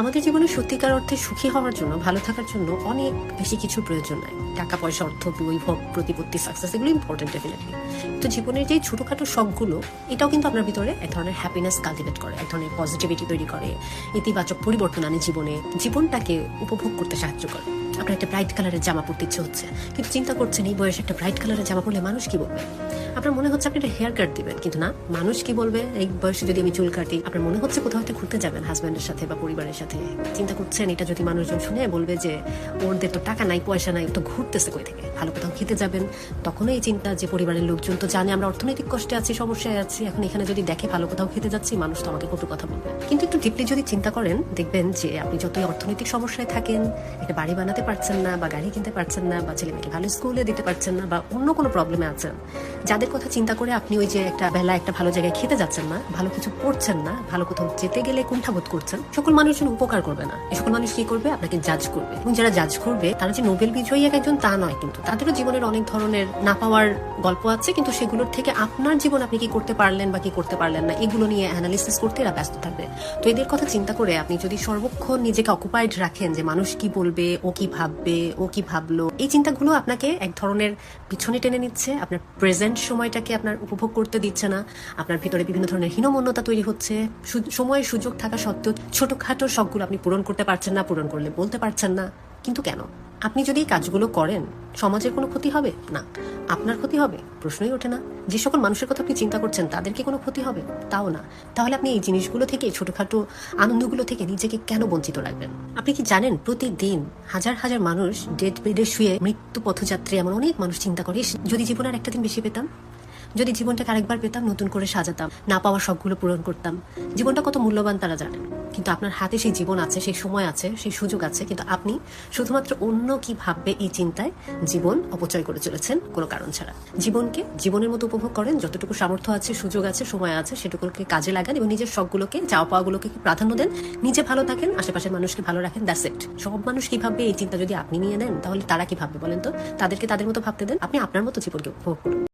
আমাদের জীবনে সত্যিকার অর্থে সুখী হওয়ার জন্য, ভালো থাকার জন্য অনেক বেশি কিছু প্রয়োজন নাই। টাকা, পয়সা, অর্থ বৈভব প্রতিপত্তি সাকসেস এগুলো ইম্পর্টেন্ট ডেফিনেটলি তো জীবনের যে ছোটখাটো শখগুলো, এটাও কিন্তু আপনার ভিতরে এক ধরনের হ্যাপিনেস কালটিভেট করে, এক ধরনের পজিটিভিটি তৈরি করে, ইতিবাচক পরিবর্তন আনে জীবনে, জীবনটাকে উপভোগ করতে সাহায্য করে। আপনার একটা ব্রাইট কালারের জামা পরতে ইচ্ছে হচ্ছে, কিন্তু চিন্তা করছেন, এই বয়সে একটা ব্রাইট কালারের জামা পরলে মানুষ কি বলবে? আপনার মনে হচ্ছে আপনি একটা হেয়ার কাট দিবেন, কিন্তু না। মানুষ কি বলবে? এই বয়সে যদি আমি চুল কাটি, আপনার মনে হচ্ছে কোথাও একটা ঘুরতে যাবেন হাজব্যান্ডের সাথে বা পরিবারের সাথে? চিন্তা করছেন? এটা যদি মানুষজন শুনে বলবে যে, ওরদের তো টাকা নাই, পয়সা নাই, তো ঘুরতেছে কই থেকে? ভালো কোথাও খেতে যাবেন। তখনও এই চিন্তা যে পরিবারের লোকজন তো জানে, আমরা অর্থনৈতিক কষ্টে আছি, সমস্যায় আছি। এখন এখানে যদি দেখে ভালো কোথাও খেতে যাচ্ছি, মানুষ তো আমাকে কটু কথা বলবে। কিন্তু একটু ডিপলি যদি চিন্তা করেন, দেখবেন যে আপনি যতই অর্থনৈতিক সমস্যায় থাকেন, একটা বাড়ি বানাতে পারছেন না, বা গাড়ি কিনতে পারছেন না, বা ছেলে মেয়েকে ভালো স্কুলে দিতে পারছেন না, বা অন্য কোনো প্রবলেমে আছেন, যাদের কথা চিন্তা করে আপনি ওই যে একটা বেলা, একটা ভালো জায়গায় খেতে যাচ্ছেন না, ভালো কিছু পড়ছেন না, ভালো কোথাও যেতে গেলে কুণ্ঠাবোধ করছেন, সকল মানুষজন উপকার করবে না। সকল মানুষ কি করবে? আপনাকে জাজ করবে। এবং যারা জাজ করবে, তারা যে নোবেল বিজয়ী এক একজন তা নয় কিন্তু। তাদেরও জীবনের অনেক ধরনের না পাওয়ার গল্প আছে, কিন্তু সেগুলোর থেকে আপনার জীবন আপনি কি করতে পারলেন বা কি করতে পারলেন না, এগুলো নিয়ে অ্যানালিসিস করতে এরা ব্যস্ত থাকবে। তো এদের কথা চিন্তা করে আপনি যদি সর্বক্ষণ নিজেকে অকুপাইড রাখেন যে মানুষ কি বলবে, ও কি ভাববে, ও কি ভাবলো, এই চিন্তাগুলো আপনাকে এক ধরনের পিছনে টেনে নিচ্ছে, আপনার প্রেজেন্ট সময়টাকে আপনার উপভোগ করতে দিচ্ছে না। আপনার ভিতরে বিভিন্ন ধরনের হীনমন্যতা তৈরি হচ্ছে। সময়ের সুযোগ থাকা সত্ত্বেও ছোটখাটো শখগুলো আপনি পূরণ করতে পারছেন না, পূরণ করলে বলতে পারছেন না। কিন্তু কেন? আপনি যদি এই কাজগুলো করেন, সমাজের কোনো ক্ষতি হবে? না। আপনার ক্ষতি হবে? প্রশ্নই ওঠে না। যে সকল মানুষের কথা আপনি চিন্তা করছেন তাদেরকে কোনো ক্ষতি হবে? তাও না। তাহলে আপনি এই জিনিসগুলো থেকে, ছোটখাটো আনন্দগুলো থেকে নিজেকে কেন বঞ্চিত রাখবেন? আপনি কি জানেন, প্রতিদিন হাজার হাজার মানুষ ডেড বেডে শুয়ে মৃত্যু পথযাত্রী এমন অনেক মানুষ চিন্তা করে যদি জীবনে আর একটা দিন বেশি পেতাম? যদি জীবনটাকে আরেকবার পেতাম, নতুন করে সাজাতাম, না পাওয়া শখগুলো পূরণ করতাম। জীবনটা কত মূল্যবান তারা জানেন কিন্তু আপনার হাতে সেই জীবন আছে, সেই সময় আছে, সেই সুযোগ আছে, কিন্তু আপনি শুধুমাত্র অন্য কি ভাববে এই চিন্তায় জীবন অপচয় করে চলেছেন কোনো কারণ ছাড়া। জীবনকে জীবনের মতো উপভোগ করেন, যতটুকু সামর্থ্য আছে, সুযোগ আছে, সময় আছে, সেটুকুকে কাজে লাগান এবং নিজের শখগুলোকে, চাওয়া পাওয়াগুলোকে প্রাধান্য দেন? নিজে ভালো থাকেন, আশেপাশের মানুষকে ভালো রাখেন, দ্যাটস ইট। সব মানুষ কি ভাববে এই চিন্তা যদি আপনি নিয়ে নেন, তাহলে তারা কি ভাববে বলেন তো? তাদেরকে তাদের মতো ভাবতে দেন, আপনি আপনার মতো জীবনকে উপভোগ করুন।